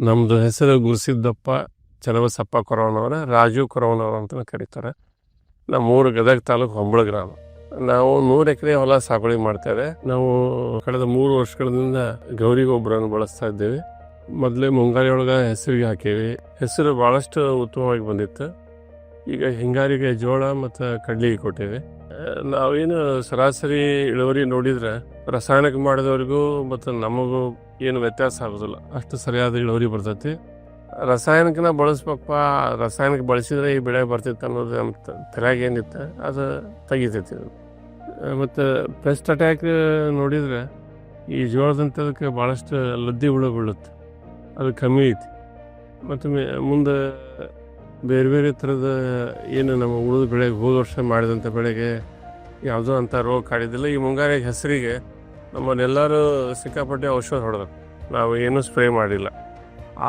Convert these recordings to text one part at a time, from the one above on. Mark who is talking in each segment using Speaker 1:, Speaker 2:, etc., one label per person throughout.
Speaker 1: ನಮ್ಮದು ಹೆಸರು ಗುರುಸಿದ್ದಪ್ಪ ಚಲವಸಪ್ಪ ಕೊರವನವರ, ರಾಜು ಕೊರವನವರ ಅಂತ ಕರೀತಾರೆ. ನಮ್ಮ ಊರು ಗದಗ ತಾಲೂಕು ಹೊಂಬಳ ಗ್ರಾಮ. ನಾವು ನೂರು ಎಕರೆ ಹೊಲ ಸಾಗುವಳಿ ಮಾಡ್ತೇವೆ ನಾವು ಕಳೆದ ಮೂರು ವರ್ಷಗಳಿಂದ ಗೌರಿ ಗೊಬ್ಬರವನ್ನು ಬಳಸ್ತಾ ಇದ್ದೇವೆ. ಮೊದಲೇ ಮುಂಗಾರಿ ಒಳಗೆ ಹೆಸರಿಗೆ ಹಾಕೇವಿ. ಹೆಸರು ಭಾಳಷ್ಟು ಉತ್ತಮವಾಗಿ ಬಂದಿತ್ತು. ಈಗ ಹಿಂಗಾರಿಗೆ ಜೋಳ ಮತ್ತು ಕಡ್ಲಿಗೆ ಕೊಟ್ಟೇವೆ. ನಾವೇನು ಸರಾಸರಿ ಇಳುವರಿ ನೋಡಿದ್ರೆ ರಾಸಾಯನಿಕ ಮಾಡಿದವ್ರಿಗೂ ಮತ್ತು ನಮಗೂ ಏನು ವ್ಯತ್ಯಾಸ ಆಗೋದಿಲ್ಲ. ಅಷ್ಟು ಸರಿಯಾದ ಇಳುವರಿ ಬರ್ತೈತಿ. ರಾಸಾಯನಿಕನ ಬಳಸ್ಬೇಕಪ್ಪ, ರಾಸಾಯನಿಕ ಬಳಸಿದ್ರೆ ಈ ಬೆಳೆ ಬರ್ತಿತ್ತು ಅನ್ನೋದು ನಮ್ಮ ತಲೆಯಾಗ ಏನಿತ್ತು, ಅದು ತೆಗಿತೈತಿ ಮತ್ತು ಪೆಸ್ಟ್ ಅಟ್ಯಾಕ್ ನೋಡಿದ್ರೆ ಈ ಜೋಳದಂಥದಕ್ಕೆ ಭಾಳಷ್ಟು ಲದ್ದಿ ಹುಳು ಬೀಳುತ್ತೆ. ಅದು ಕಮ್ಮಿ ಐತಿ. ಮತ್ತು ಮುಂದೆ ಬೇರೆ ಬೇರೆ ಥರದ ಏನು ನಮ್ಮ ಉಳಿದ ಬೆಳೆಗೆ ಹೋದ ವರ್ಷ ಮಾಡಿದಂಥ ಬೆಳೆಗೆ ಯಾವುದೋ ಅಂಥ ರೋಗ ಕಾಡಿದ್ದಿಲ್ಲ. ಈ ಮುಂಗಾರಿಗೆ ಹೆಸರಿಗೆ ನಮ್ಮನ್ನೆಲ್ಲರೂ ಸಿಕ್ಕಾಪಟ್ಟೆ ಔಷಧ ಹೊಡೆದ್ರು. ನಾವು ಏನೂ ಸ್ಪ್ರೇ ಮಾಡಿಲ್ಲ.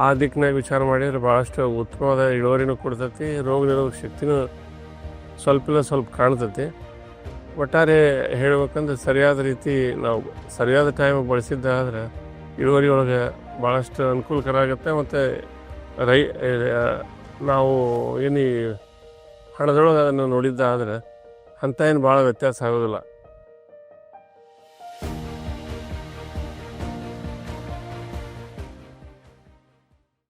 Speaker 1: ಆ ದಿಕ್ಕಿನಾಗ ವಿಚಾರ ಮಾಡಿದ್ರೆ ಭಾಳಷ್ಟು ಉತ್ತಮವಾದ ಇಳುವರಿನೂ ಕೊಡ್ತೈತಿ, ರೋಗ ನಿರೋಧಕ ಶಕ್ತಿನೂ ಸ್ವಲ್ಪ ಸ್ವಲ್ಪ ಕಾಣ್ತೈತಿ. ಒಟ್ಟಾರೆ ಹೇಳ್ಬೇಕಂದ್ರೆ ಸರಿಯಾದ ರೀತಿ ನಾವು ಸರಿಯಾದ ಟೈಮ್ ಬಳಸಿದ್ದಾದ್ರೆ ಇಳುವರಿ ಒಳಗೆ ಭಾಳಷ್ಟು ಅನುಕೂಲಕರ ಆಗುತ್ತೆ ಮತ್ತು ರೈ, ನಾವು ಏನು ಹಣದೊಳಗೆ ಅದನ್ನು ನೋಡಿದ್ದಾದ್ರೆ ಅಂಥ ಏನು ಭಾಳ ವ್ಯತ್ಯಾಸ ಆಗೋದಿಲ್ಲ.